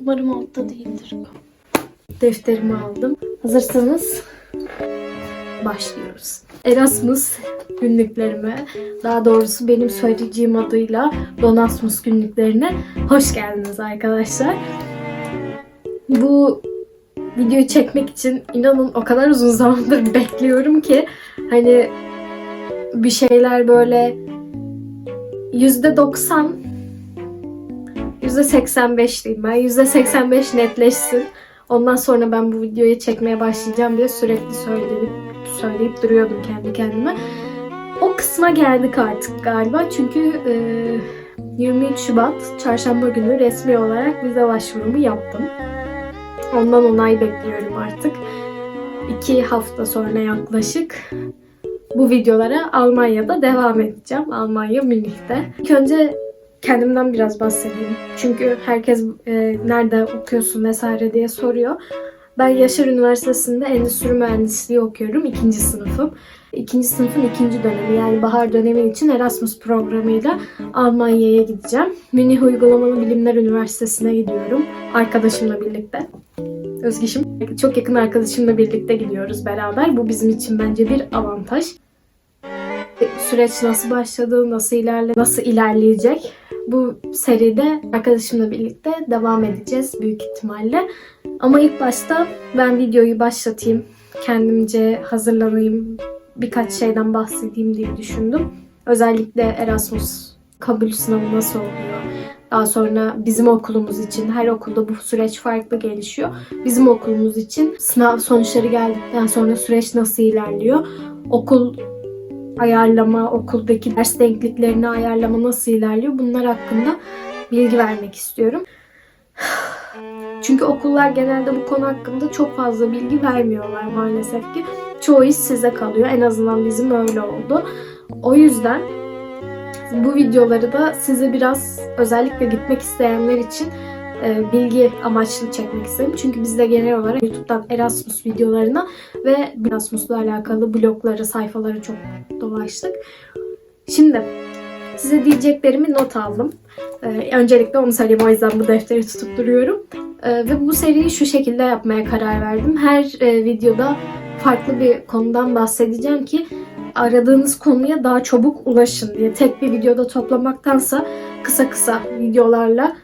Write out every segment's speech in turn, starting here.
Umarım altta değildir. Defterimi aldım. Hazırsanız başlıyoruz. Erasmus günlüklerime, daha doğrusu benim söyleyeceğim adıyla Donasmus günlüklerine hoş geldiniz arkadaşlar. Bu videoyu çekmek için inanın o kadar uzun zamandır bekliyorum ki hani bir şeyler böyle yüzde 90 yüzde 85 diyeyim ben yüzde 85 netleşsin. Ondan sonra ben bu videoyu çekmeye başlayacağım diye sürekli söyleyip, söyleyip duruyordum kendi kendime. O kısma geldik artık galiba çünkü e, 23 Şubat çarşamba günü resmi olarak vize başvurumu yaptım. Ondan onay bekliyorum artık. İki hafta sonra yaklaşık bu videolara Almanya'da devam edeceğim. Almanya Münih'te. İlk önce kendimden biraz bahsedeyim. Çünkü herkes e, nerede okuyorsun vesaire diye soruyor. Ben Yaşar Üniversitesi'nde endüstri mühendisliği okuyorum. ikinci sınıfım. İkinci sınıfın ikinci dönemi yani bahar dönemi için Erasmus programıyla Almanya'ya gideceğim. Münih Uygulamalı Bilimler Üniversitesi'ne gidiyorum. Arkadaşımla birlikte. Özgeşim. Çok yakın arkadaşımla birlikte gidiyoruz beraber. Bu bizim için bence bir avantaj. Süreç nasıl başladı, nasıl ilerle, nasıl ilerleyecek? Bu seride arkadaşımla birlikte devam edeceğiz büyük ihtimalle. Ama ilk başta ben videoyu başlatayım. Kendimce hazırlanayım. Birkaç şeyden bahsedeyim diye düşündüm. Özellikle Erasmus kabul sınavı nasıl oluyor? Daha sonra bizim okulumuz için her okulda bu süreç farklı gelişiyor. Bizim okulumuz için sınav sonuçları geldikten sonra süreç nasıl ilerliyor? Okul ayarlama, okuldaki ders denkliklerini ayarlama nasıl ilerliyor? Bunlar hakkında bilgi vermek istiyorum. Çünkü okullar genelde bu konu hakkında çok fazla bilgi vermiyorlar maalesef ki. Çoğu iş size kalıyor. En azından bizim öyle oldu. O yüzden bu videoları da size biraz özellikle gitmek isteyenler için e, bilgi amaçlı çekmek istedim. Çünkü biz de genel olarak YouTube'dan Erasmus videolarına ve Erasmus'la alakalı blogları, sayfaları çok dolaştık. Şimdi size diyeceklerimi not aldım. E, öncelikle onu söyleyeyim o yüzden bu defteri tutup duruyorum. E, ve bu seriyi şu şekilde yapmaya karar verdim. Her e, videoda farklı bir konudan bahsedeceğim ki aradığınız konuya daha çabuk ulaşın diye. Tek bir videoda toplamaktansa kısa kısa videolarla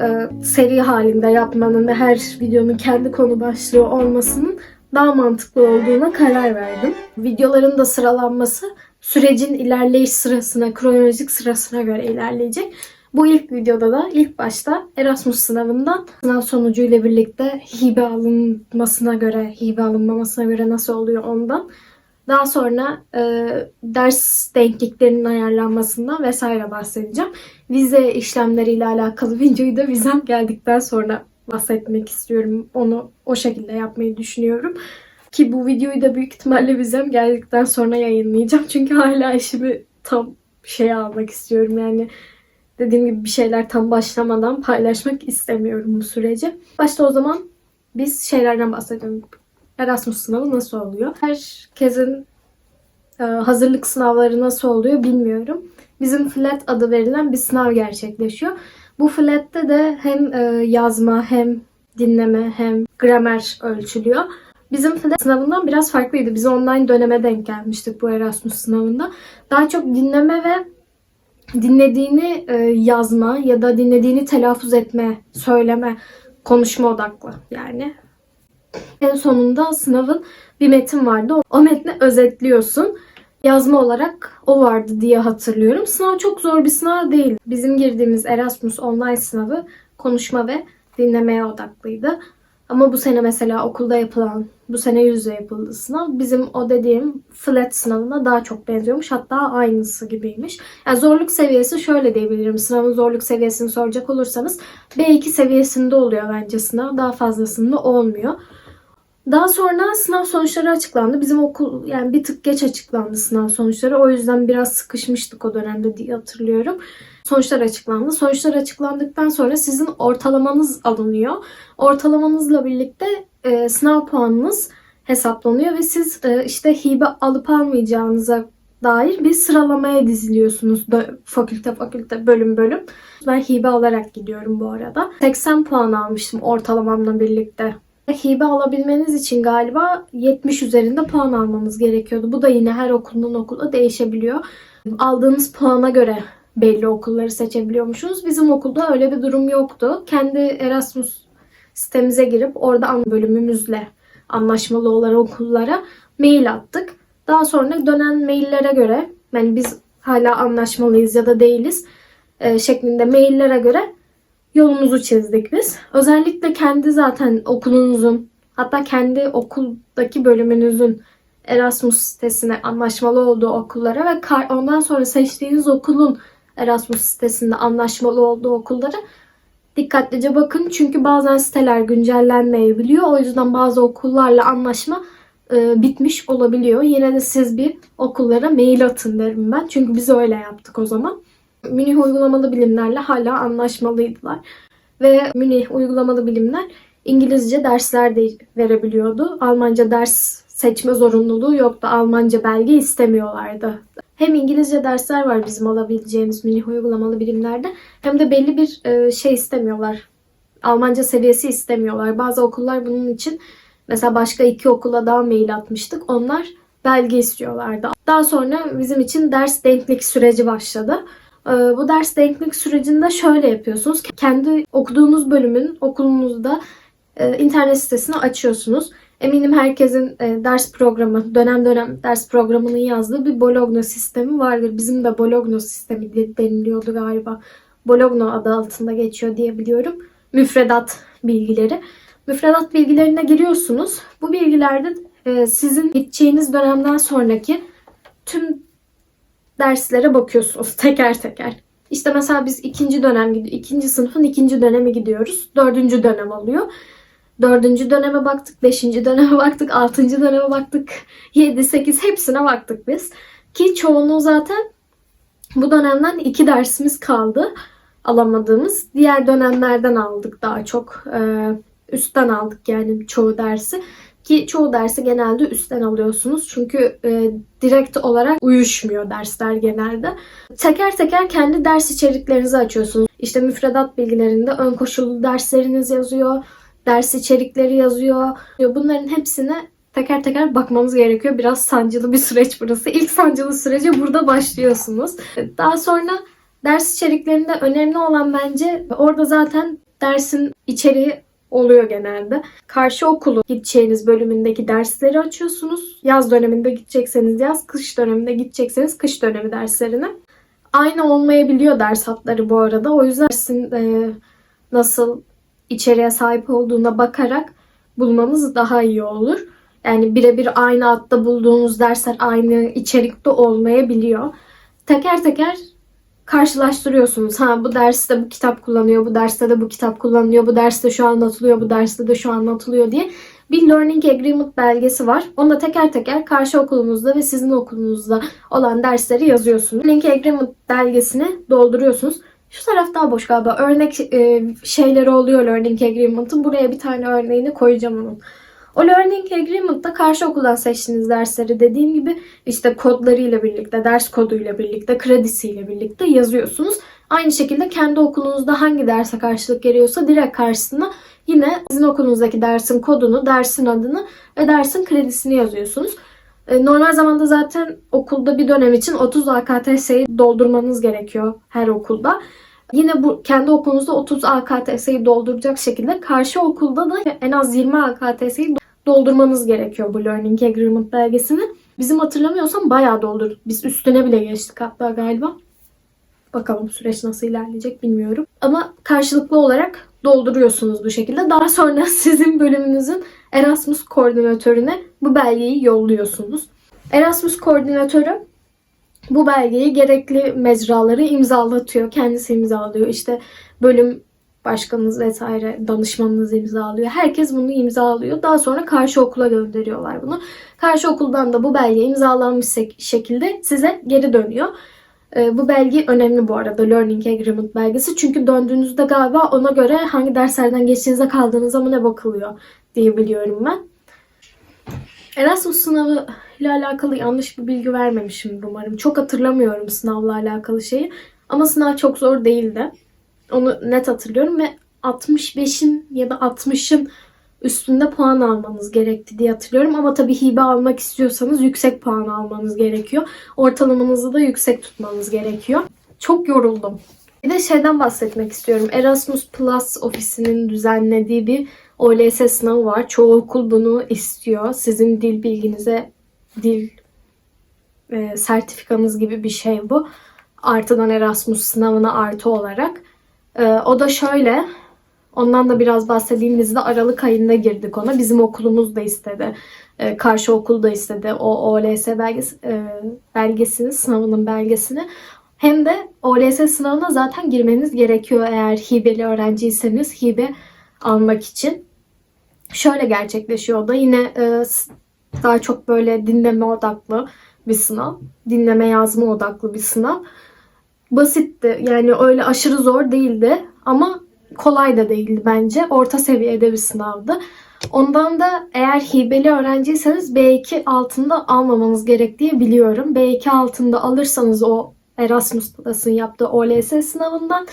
e, seri halinde yapmanın ve her videonun kendi konu başlığı olmasının daha mantıklı olduğuna karar verdim. Videoların da sıralanması sürecin ilerleyiş sırasına, kronolojik sırasına göre ilerleyecek. Bu ilk videoda da ilk başta Erasmus sınavından sınav sonucuyla birlikte hibe alınmasına göre, hibe alınmamasına göre nasıl oluyor ondan. Daha sonra e, ders denkliklerinin ayarlanmasından vesaire bahsedeceğim. Vize işlemleriyle alakalı videoyu da vizem geldikten sonra bahsetmek istiyorum. Onu o şekilde yapmayı düşünüyorum. Ki bu videoyu da büyük ihtimalle vizem geldikten sonra yayınlayacağım. Çünkü hala işimi tam şey almak istiyorum. Yani dediğim gibi bir şeyler tam başlamadan paylaşmak istemiyorum bu süreci. Başta o zaman biz şeylerden bahsedelim. Erasmus sınavı nasıl oluyor? Herkesin e, hazırlık sınavları nasıl oluyor bilmiyorum. Bizim FLAT adı verilen bir sınav gerçekleşiyor. Bu FLAT'te de hem e, yazma hem dinleme hem gramer ölçülüyor. Bizim FLAT sınavından biraz farklıydı. Biz online döneme denk gelmiştik bu Erasmus sınavında. Daha çok dinleme ve dinlediğini e, yazma ya da dinlediğini telaffuz etme, söyleme, konuşma odaklı yani. En sonunda sınavın bir metin vardı. O metni özetliyorsun. Yazma olarak o vardı diye hatırlıyorum. Sınav çok zor bir sınav değil. Bizim girdiğimiz Erasmus online sınavı konuşma ve dinlemeye odaklıydı. Ama bu sene mesela okulda yapılan, bu sene yüz yüze yapıldı sınav. Bizim o dediğim flat sınavına daha çok benziyormuş. Hatta aynısı gibiymiş. Yani zorluk seviyesi şöyle diyebilirim. Sınavın zorluk seviyesini soracak olursanız B2 seviyesinde oluyor bence sınav. Daha fazlasında olmuyor. Daha sonra sınav sonuçları açıklandı. Bizim okul yani bir tık geç açıklandı sınav sonuçları. O yüzden biraz sıkışmıştık o dönemde diye hatırlıyorum. Sonuçlar açıklandı. Sonuçlar açıklandıktan sonra sizin ortalamanız alınıyor. Ortalamanızla birlikte e, sınav puanınız hesaplanıyor ve siz e, işte hibe alıp almayacağınıza dair bir sıralamaya diziliyorsunuz. Fakülte fakülte bölüm bölüm. Ben hibe alarak gidiyorum bu arada. 80 puan almıştım ortalamamla birlikte. Hibe alabilmeniz için galiba 70 üzerinde puan almanız gerekiyordu. Bu da yine her okuldan okula değişebiliyor. Aldığınız puana göre belli okulları seçebiliyormuşsunuz. Bizim okulda öyle bir durum yoktu. Kendi Erasmus sitemize girip orada an bölümümüzle anlaşmalı olan okullara mail attık. Daha sonra dönen maillere göre yani biz hala anlaşmalıyız ya da değiliz e, şeklinde maillere göre yolumuzu çizdik biz. Özellikle kendi zaten okulunuzun hatta kendi okuldaki bölümünüzün Erasmus sitesine anlaşmalı olduğu okullara ve ondan sonra seçtiğiniz okulun Erasmus sitesinde anlaşmalı olduğu okullara dikkatlice bakın. Çünkü bazen siteler güncellenmeyebiliyor. O yüzden bazı okullarla anlaşma e, bitmiş olabiliyor. Yine de siz bir okullara mail atın derim ben. Çünkü biz öyle yaptık o zaman. Münih uygulamalı bilimlerle hala anlaşmalıydılar. Ve Münih uygulamalı bilimler İngilizce dersler de verebiliyordu. Almanca ders seçme zorunluluğu yoktu. Almanca belge istemiyorlardı. Hem İngilizce dersler var bizim alabileceğimiz Münih uygulamalı bilimlerde hem de belli bir e, şey istemiyorlar. Almanca seviyesi istemiyorlar. Bazı okullar bunun için mesela başka iki okula daha mail atmıştık. Onlar belge istiyorlardı. Daha sonra bizim için ders denklik süreci başladı. Ee, Bu ders denklik sürecinde şöyle yapıyorsunuz. Kendi okuduğunuz bölümün okulunuzda e, internet sitesini açıyorsunuz. Eminim herkesin e, ders programı, dönem dönem ders programının yazdığı bir Bologna sistemi vardır. Bizim de Bologna sistemi de- deniliyordu galiba. Bologna adı altında geçiyor diye biliyorum. Müfredat bilgileri. Müfredat bilgilerine giriyorsunuz. Bu bilgilerde e, sizin gideceğiniz dönemden sonraki tüm derslere bakıyorsunuz teker teker. İşte mesela biz ikinci dönem ikinci sınıfın ikinci dönemi gidiyoruz. Dördüncü dönem oluyor. Dördüncü döneme baktık, beşinci döneme baktık, altıncı döneme baktık, yedi, sekiz hepsine baktık biz. Ki çoğunluğu zaten bu dönemden iki dersimiz kaldı alamadığımız. Diğer dönemlerden aldık daha çok. Ee, üstten aldık yani çoğu dersi. Ki çoğu dersi genelde üstten alıyorsunuz. Çünkü e, direkt olarak uyuşmuyor dersler genelde. Teker teker kendi ders içeriklerinizi açıyorsunuz. İşte müfredat bilgilerinde ön koşullu dersleriniz yazıyor. Ders içerikleri yazıyor. Bunların hepsine teker teker bakmanız gerekiyor. Biraz sancılı bir süreç burası. İlk sancılı sürece burada başlıyorsunuz. Daha sonra ders içeriklerinde önemli olan bence orada zaten dersin içeriği oluyor genelde. Karşı okulu gideceğiniz bölümündeki dersleri açıyorsunuz. Yaz döneminde gidecekseniz yaz, kış döneminde gidecekseniz kış dönemi derslerini. Aynı olmayabiliyor ders hatları bu arada. O yüzden dersin e, nasıl içeriğe sahip olduğuna bakarak bulmanız daha iyi olur. Yani birebir aynı hatta bulduğunuz dersler aynı içerikte olmayabiliyor. Teker teker karşılaştırıyorsunuz. Ha bu derste bu kitap kullanıyor, bu derste de bu kitap kullanılıyor, bu derste şu anlatılıyor, bu derste de şu anlatılıyor diye bir Learning Agreement belgesi var. Onu da teker teker karşı okulunuzda ve sizin okulunuzda olan dersleri yazıyorsunuz. Learning Agreement belgesini dolduruyorsunuz. Şu taraf daha boş galiba. Örnek e, şeyleri oluyor Learning Agreement'ın. Buraya bir tane örneğini koyacağım onun. O Learning Agreement'ta karşı okuldan seçtiğiniz dersleri dediğim gibi işte kodlarıyla birlikte, ders koduyla birlikte, kredisiyle birlikte yazıyorsunuz. Aynı şekilde kendi okulunuzda hangi derse karşılık geliyorsa direkt karşısına yine sizin okulunuzdaki dersin kodunu, dersin adını ve dersin kredisini yazıyorsunuz. E, Normal zamanda zaten okulda bir dönem için 30 AKTS'yi doldurmanız gerekiyor her okulda. Yine bu kendi okulunuzda 30 AKTS'yi dolduracak şekilde karşı okulda da en az 20 AKTS'yi doldurmanız gerekiyor bu Learning Agreement belgesini. Bizim hatırlamıyorsam bayağı doldurduk. Biz üstüne bile geçtik hatta galiba. Bakalım süreç nasıl ilerleyecek bilmiyorum. Ama karşılıklı olarak dolduruyorsunuz bu şekilde. Daha sonra sizin bölümünüzün Erasmus koordinatörüne bu belgeyi yolluyorsunuz. Erasmus koordinatörü bu belgeyi gerekli mecraları imzalatıyor. Kendisi imzalıyor. İşte bölüm başkanınız vesaire danışmanınız imzalıyor. Herkes bunu imzalıyor. Daha sonra karşı okula gönderiyorlar bunu. Karşı okuldan da bu belge imzalanmış şek- şekilde size geri dönüyor. Ee, bu belge önemli bu arada Learning Agreement belgesi. Çünkü döndüğünüzde galiba ona göre hangi derslerden geçtiğinize kaldığınız zaman ne bakılıyor diye biliyorum ben. Erasmus sınavı ile alakalı yanlış bir bilgi vermemişim umarım. Çok hatırlamıyorum sınavla alakalı şeyi. Ama sınav çok zor değildi. Onu net hatırlıyorum ve 65'in ya da 60'ın üstünde puan almanız gerekti diye hatırlıyorum. Ama tabii hibe almak istiyorsanız yüksek puan almanız gerekiyor. Ortalamanızı da yüksek tutmanız gerekiyor. Çok yoruldum. Bir de şeyden bahsetmek istiyorum. Erasmus Plus ofisinin düzenlediği bir OLS sınavı var. Çoğu okul bunu istiyor. Sizin dil bilginize dil e, sertifikanız gibi bir şey bu. Artıdan Erasmus sınavına artı olarak. E, o da şöyle. Ondan da biraz bahsedeyim. Aralık ayında girdik ona. Bizim okulumuz da istedi. E, karşı okul da istedi. O OLS belgesi, e, belgesini, sınavının belgesini. Hem de OLS sınavına zaten girmeniz gerekiyor eğer hibeli öğrenciyseniz hibe almak için. Şöyle gerçekleşiyor da yine e, daha çok böyle dinleme odaklı bir sınav. Dinleme yazma odaklı bir sınav. Basitti yani öyle aşırı zor değildi ama kolay da değildi bence. Orta seviyede bir sınavdı. Ondan da eğer hibeli öğrenciyseniz B2 altında almamanız gerektiği biliyorum. B2 altında alırsanız o Erasmus Plus'ın yaptığı OLS sınavından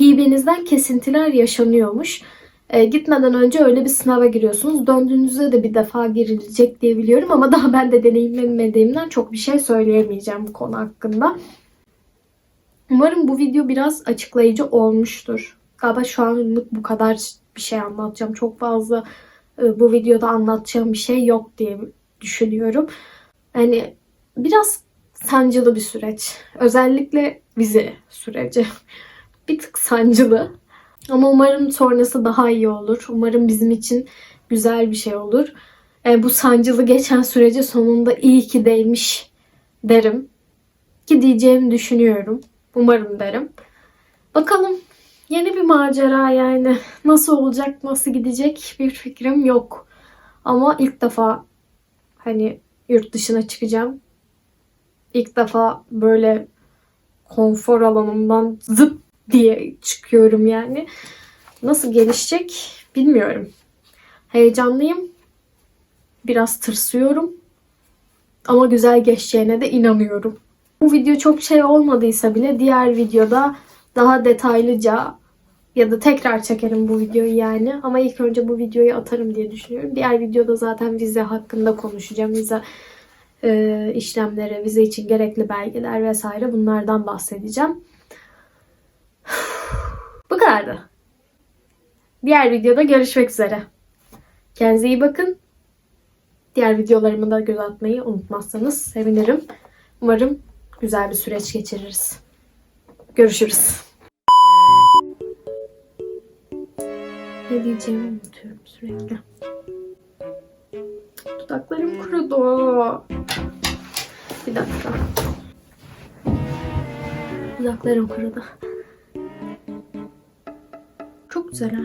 hibenizden kesintiler yaşanıyormuş. E, gitmeden önce öyle bir sınava giriyorsunuz. Döndüğünüzde de bir defa girilecek diye biliyorum ama daha ben de deneyimlemediğimden çok bir şey söyleyemeyeceğim bu konu hakkında. Umarım bu video biraz açıklayıcı olmuştur. Galiba şu anlık bu kadar bir şey anlatacağım. Çok fazla e, bu videoda anlatacağım bir şey yok diye düşünüyorum. Yani biraz sancılı bir süreç. Özellikle vize süreci. Bir tık sancılı. Ama umarım sonrası daha iyi olur. Umarım bizim için güzel bir şey olur. E, bu sancılı geçen sürece sonunda iyi ki değmiş derim. Ki diyeceğimi düşünüyorum. Umarım derim. Bakalım yeni bir macera yani. Nasıl olacak, nasıl gidecek bir fikrim yok. Ama ilk defa hani yurt dışına çıkacağım. İlk defa böyle konfor alanımdan zıp diye çıkıyorum yani. Nasıl gelişecek bilmiyorum. Heyecanlıyım. Biraz tırsıyorum. Ama güzel geçeceğine de inanıyorum. Bu video çok şey olmadıysa bile diğer videoda daha detaylıca ya da tekrar çekerim bu videoyu yani. Ama ilk önce bu videoyu atarım diye düşünüyorum. Diğer videoda zaten vize hakkında konuşacağım. Vize e, işlemleri, vize için gerekli belgeler vesaire bunlardan bahsedeceğim. Bu kadardı. Diğer videoda görüşmek üzere. Kendinize iyi bakın. Diğer videolarımı da göz atmayı unutmazsanız sevinirim. Umarım güzel bir süreç geçiririz. Görüşürüz. Ne diyeceğimi unutuyorum sürekli. Dudaklarım kurudu. Bir dakika. Dudaklarım kurudu. Çok güzel ha.